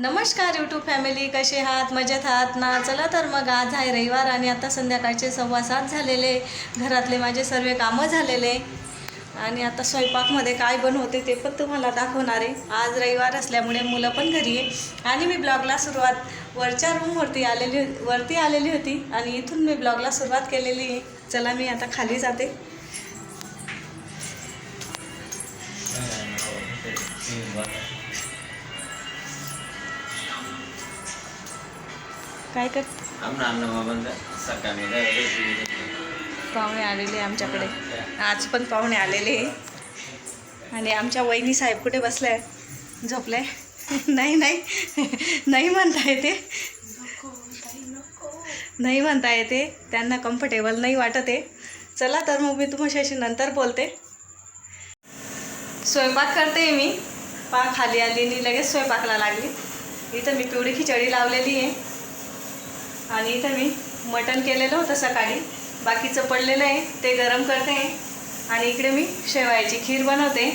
नमस्कार YouTube family कसे आहात? मजेत आहात ना? चला तर मग आज आहे रविवार आणि आता संध्याकाळचे सव्वा सात झालेले. घरातले माझे सर्व कामं झालेले. आणि आता स्वयंपाकमध्ये काय बनवते ते पण तुम्हाला दाखवणार आहे. आज रविवार असल्यामुळे मुलं पण घरी आहे. आणि मी ब्लॉगला सुरुवात वरच्या रूमवरती आलेली वरती आलेली होती आणि इथून मी ब्लॉगला सुरुवात केलेली आहे. चला मी आता खाली जाते. काय कर? पाहुणे आलेले आमच्याकडे. आज पण पाहुणे आलेले. आणि आमच्या वहिनी साहेब कुठे बसल्या? झोपलाय? नाही नाही. नाही म्हणता येते. नाही म्हणता येते. त्यांना कम्फर्टेबल नाही वाटत आहे. चला तर मग मी तुमच्याशी नंतर बोलते. स्वयंपाक करते मी. पा खाली आली आणि लगेच स्वयंपाकला लागली. इथं मी पिवळी खिचडी लावलेली आहे. आणि इथं मी मटण केलेलं होतं सकाळी. बाकीचं पडलेलं आहे ते गरम करते. आणि इकडे मी शेवयाची खीर बनवते.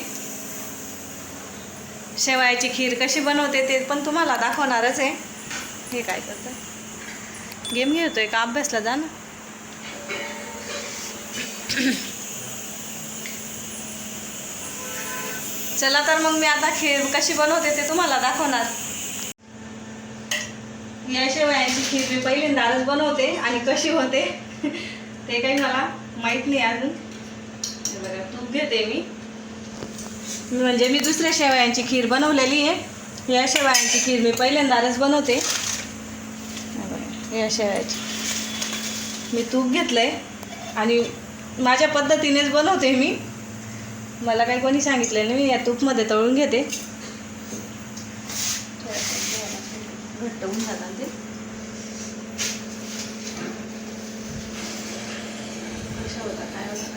शेवयाची खीर कशी बनवते ते पण तुम्हाला दाखवणारच आहे. हे काय करतं? गेम घेतोय का? अभ्यासला जा ना. चला तर मग मी आता खीर कशी बनवते ते तुम्हाला दाखवणार. या शेवयांची खीर मी पहिल्यांदाच बनवते आणि कशी होते ते काही मला माहीत नाही अजून. बरं बघा तूप घेते मी. म्हणजे मी दुसऱ्या शेवयांची खीर बनवलेली आहे. या शेवयांची खीर मी पहिल्यांदाच बनवते. या शेवयाची. मी तूप घेतलं आहे आणि माझ्या पद्धतीनेच बनवते मी. मला काही कोणी सांगितलं नाही मी या तूपमध्ये तळून घेते. घट्ट होऊन जातात ते. कशा होता काय होता?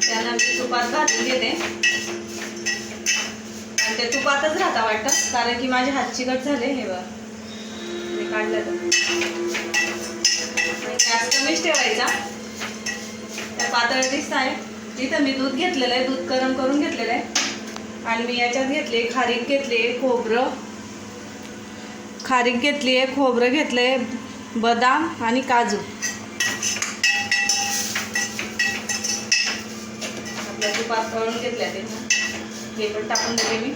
त्याला मी तुपात भाजून घेते. आणि ते तुपातच राहता वाटतं. कारण की माझे हातची गट झाले हे बघ. मी काढलं तर. गॅस कमीच ठेवायचा. त्या पातळ दिसत आहे. तिथं मी दूध घेतलेलं आहे. दूध गरम करून घेतलेलं आहे. आणि मी याच्यात घेतले खारीक घेतले खोबरं. खारीक घेतली आहे खोबरं घेतले बदाम आणि काजू. आपल्या तुपात तळून घेतल्या ते. हे पण टाकून देते मी.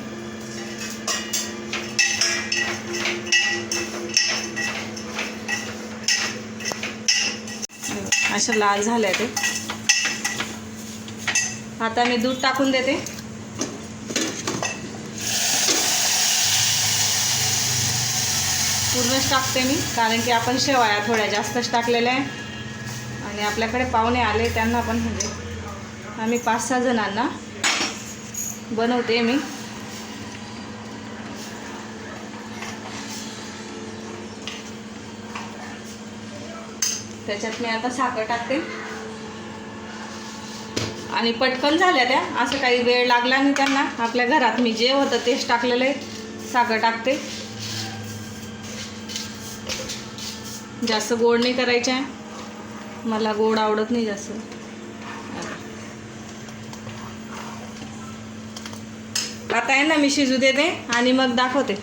अशा लाल झाल्या ते. आता मी दूध टाकून देते. पूर्णच टाकते मी कारण की आपण शेवाया थोड्या जास्तच टाकलेल्या आहे. आणि आपल्याकडे पाहुणे आले त्यांना पण म्हणजे आम्ही पाच सहा जणांना बनवते मी. त्याच्यात मी आता साखर टाकते. आणि पटकन झाल्या त्या. असं काही वेळ लागला नाही त्यांना. आपल्या घरात मी जे होतं तेच टाकलेलं आहे. साखर टाकते. जास्त गोड नाही करायचे आहे मला गोड आवडत नाही जास्त. आता आहे ना मी शिजू देते आणि मग दाखवते.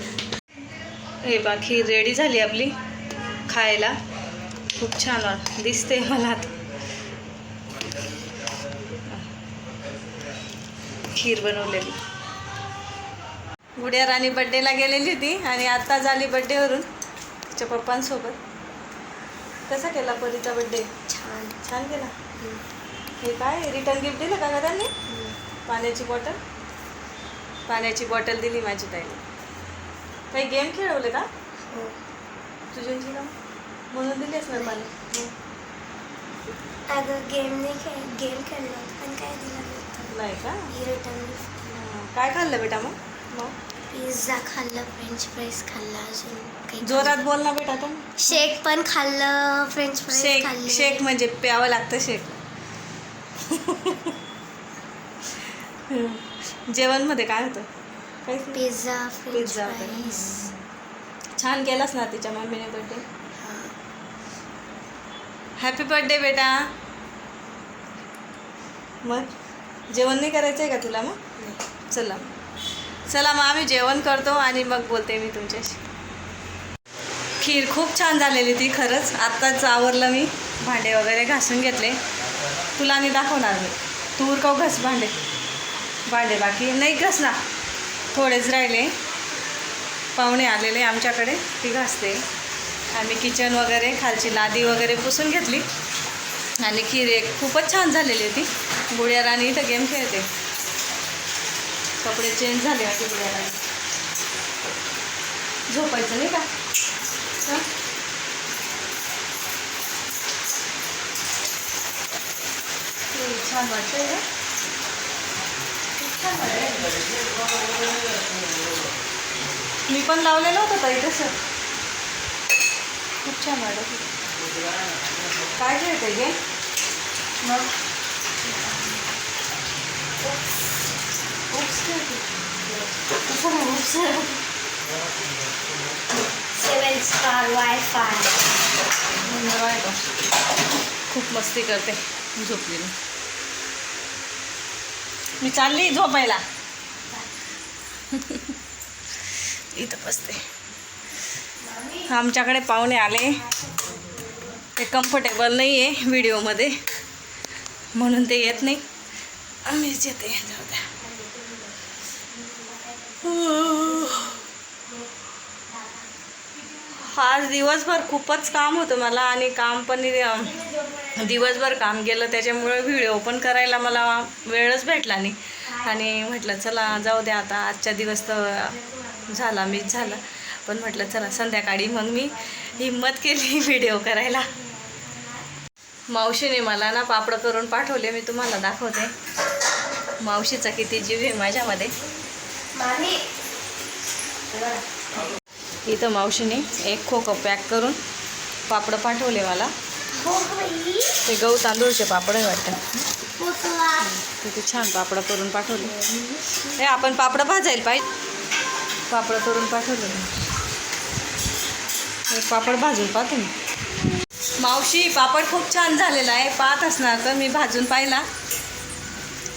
हे बाकी रेडी झाली आपली. खायला. खूप छान दिसते मला आता. खीर बनवलेली. गुड्या राणी बड्डेला गेलेली होती आणि आता झाली बड्डेवरून तिच्या पप्पांसोबत. कसा केला परीचा बड्डे छान छान केला. हे काय? रिटर्न गिफ्ट दिलं का त्यांनी? पाण्याची बॉटल पाण्याची बॉटल दिली माझी ताईने काही गेम खेळवले का? हो. तुझ्यांची का म्हणून दिली असणार पाणी अगं गेम नाही खेळ गेम खेळलो पण काय दिलं नाही का? रिटर्न. काय खाल्लं बेटा मग? मग? पिझ्झा खाल्लं फ्रेंच फ्राईज खाल्लं अजून काही जोरात बोल ना बेटा तू. शेक पण खाल्लं फ्रेंच फ्राईज शेक खाल्ले. शेक म्हणजे प्यावं लागतं शेक. जेवणमध्ये काय होतं. Pizza pizza. फ्राईज छान केलास ना तिच्या मम्मीने बर्थडे हॅपी बर्थडे बेटा. मग? जेवण नाही करायचं आहे का तुला मग? चला. चला मग आम्ही जेवण करतो आणि मग बोलते मी तुमच्याशी. खीर खूप छान झालेली ती खरंच. आत्ताच आवरलं मी भांडे वगैरे घासून घेतले. तुला आणि दाखवणार मी. तू उरकाव घस भांडे. भांडे बाकी. नाही घस ना. थोडेच राहिले. पाहुणे आलेले आमच्याकडे ती घासते. आम्ही किचन वगैरे खालची लादी वगैरे पुसून घेतली. आणि खीर एक खूपच छान झालेली होती. गुड्या राणी इथं गेम खेळते. कपडे चेंज झाले होते गुड्या राणी. झोपायचं नाही का? छान छान वाटतंय. मी पण लावलेलं होतं ताई तसं. खूप छान वाटत होतं. काय खेळते गे. मग? Seven star wifi? खूप मस्ती करते झोपली मी मी चालली झोपायला. इथं बसते. आमच्याकडे पाहुणे आले. ते कम्फर्टेबल नाही आहे व्हिडिओमध्ये. म्हणून ते येत नाही. आम्हीच येते. जाऊ द्या. आज दिवसभर खूपच काम होतं मला आणि काम पण दिवसभर काम गेलं. त्याच्यामुळे व्हिडिओ पण करायला मला वेळच भेटला नाही. आणि म्हटलं चला जाऊ द्या आता. आजच्या दिवस तर झाला मीच झाला. पण म्हटलं चला संध्याकाळी. मग मी हिंमत केली व्हिडिओ करायला. मावशीने मला ना पापड करून पाठवले मी तुम्हाला दाखवते. मावशीचा किती जीव आहे माझ्यामध्ये. मामी. इथं मावशीने एक खोकं पॅक करून पापड पाठवले मला. हो ते गहू तांदूळचे पापड आहे वाटतं. किती छान पापड करून पाठवले. हे आपण पापड भाजायला पाहिजे. पापड करून पाठवले. पापड भाजून पाहते मी मावशी पापड खूप छान झालेला आहे. पाहत असणार तर मी भाजून पाहिला.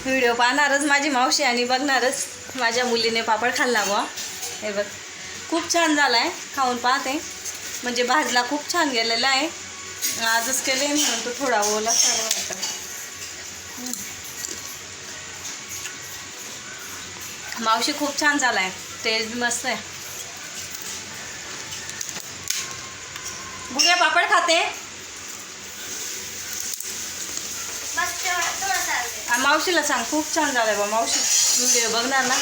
व्हिडिओ पाहणारच माझी मावशी आणि बघणारच माझ्या मुलीने पापड खाल्ला बुवा. हे बघ खूप छान झाला आहे खाऊन पाहते. म्हणजे भाजला खूप छान गेलेला आहे. आजच केले म्हणून तो थोडा ओला सर्व वाटतं मावशी खूप छान झाला आहे टेस्ट मस्त आहे. गुडिया पापड खाते. मावशीला सांग खूप छान झालंय बा मावशी. व्हिडिओ बघणार ना?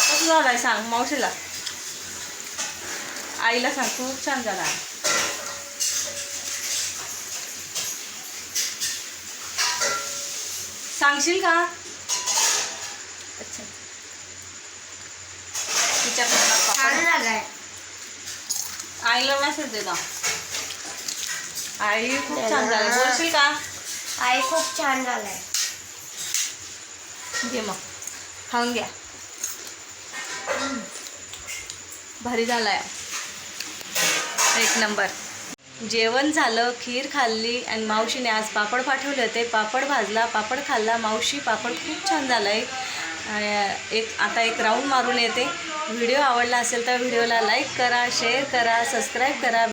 कसं झालंय सांग मावशीला? आईला सांग खूप छान झाला. सांगशील का अच्छा तिच्याकडे पापड छान झालाय आईला मेसेज देता आई खूप छान झालं बोलशील का? आई खूप छान झालाय. घे मग. खाऊन घ्या. भारी झालाय. एक नंबर. जेवण झालं खीर खाल्ली आणि मावशीने आज पापड पाठवले होते. पापड भाजला पापड खाल्ला मावशी पापड खूप छान झाला आहे एक आता एक राऊंड मारून येते. व्हिडिओ आवडला असेल तर व्हिडिओला लाईक करा शेअर करा सबस्क्राईब करा.